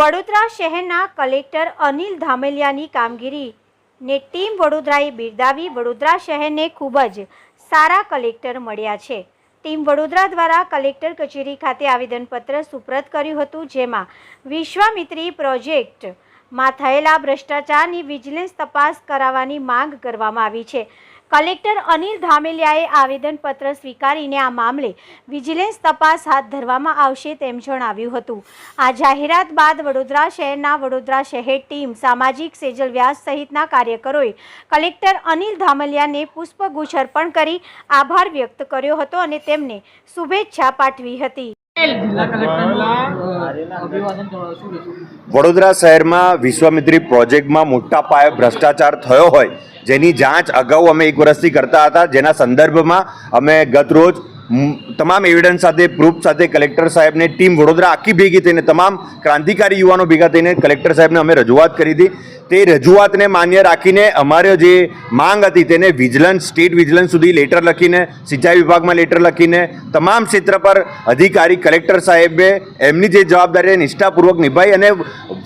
વડોદરા શહેરના કલેક્ટર અનિલ ધામેલિયાની કામગીરીને ટીમ વડોદરાએ બિરદાવી વડોદરા શહેરને ખૂબ જ સારા કલેક્ટર મળ્યા છે. ટીમ વડોદરા દ્વારા કલેક્ટર કચેરી ખાતે આવેદનપત્ર સુપ્રત કર્યું હતું, જેમાં વિશ્વામિત્રી પ્રોજેક્ટમાં થયેલા ભ્રષ્ટાચારની વિજિલન્સ તપાસ કરાવવાની માંગ કરવામાં આવી છે. કલેક્ટર અનિલ ધામેલિયાએ આવેદનપત્ર સ્વીકારીને આ મામલે વિજિલન્સ તપાસ હાથ ધરવામાં આવશે તેમ જણાવ્યું હતું. આ જાહેરાત બાદ વડોદરા શહેરના વડોદરા શહેર ટીમ, સામાજિક સેજલ વ્યાસ સહિતના કાર્યકરોએ કલેક્ટર અનિલ ધામલિયાને પુષ્પગુચ્છ અર્પણ કરી આભાર વ્યક્ત કર્યો હતો અને તેમને શુભેચ્છા પાઠવી હતી. જિલ્લા કલેક્ટરનું વડોદરા શહેરમાં વિશ્વામિત્રી પ્રોજેક્ટમાં મોટા પાયે ભ્રષ્ટાચાર થયો હોય, જેની જાંચ અગાઉ અમે એક વર્ષથી કરતા હતા. જેના સંદર્ભમાં અમે ગત રોજ તમામ એવિડન્સ સાથે પ્રૂફ સાથે કલેક્ટર સાહેબને ટીમ વડોદરા આખી ભેગી થઈને, તમામ ક્રાંતિકારી યુવાનો ભેગા થઈને કલેક્ટર સાહેબને અમે રજૂઆત કરી હતી. તે રજૂઆતને માન્ય રાખીને અમારે જે માંગ હતી તેને વિજિલન્સ, સ્ટેટ વિજિલન્સ સુધી લેટર લખીને, સિંચાઈ વિભાગમાં લેટર લખીને, તમામ ક્ષેત્ર પર અધિકારી કલેક્ટર સાહેબે એમની જે જવાબદારી નિષ્ઠાપૂર્વક નિભાઈ અને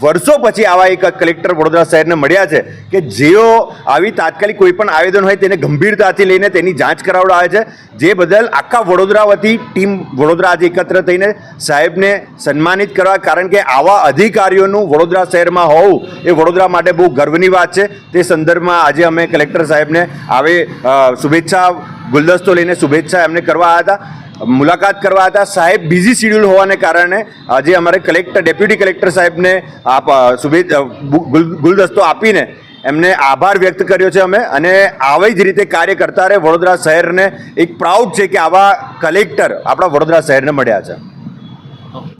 વર્ષો પછી આવા એક કલેક્ટર વડોદરા શહેરને મળ્યા છે કે જેઓ આવી તાત્કાલિક કોઈ પણ આવેદન હોય તેને ગંભીરતાથી લઈને તેની જાંચ કરાવડાવે છે. જે બદલ આખા વડોદરા વતી ટીમ વડોદરા આજે એકત્ર થઈને સાહેબને સન્માનિત કરવા, કારણ કે આવા અધિકારીઓનું વડોદરા શહેરમાં હોવું એ વડોદરા માટે બહુ ગર્વની વાત છે. તે સંદર્ભમાં આજે અમે કલેક્ટર સાહેબને આવે શુભેચ્છા, ગુલદસ્તો લઈને શુભેચ્છા એમને કરવા હતા. મુલાકાત કરવા હતા. સાહેબ બિઝી શિડ્યુલ હોવાને કારણે આજે અમારે કલેક્ટર ડેપ્યુટી કલેક્ટર સાહેબને આપ શુભે ગુલદસ્તો આપીને એમને આભાર વ્યક્ત કર્યો છે અમે. અને આવી જ રીતે કાર્ય કરતા રહે વડોદરા શહેરને એક પ્રાઉડ છે કે આવા કલેક્ટર આપણા વડોદરા શહેરને મળ્યા છે.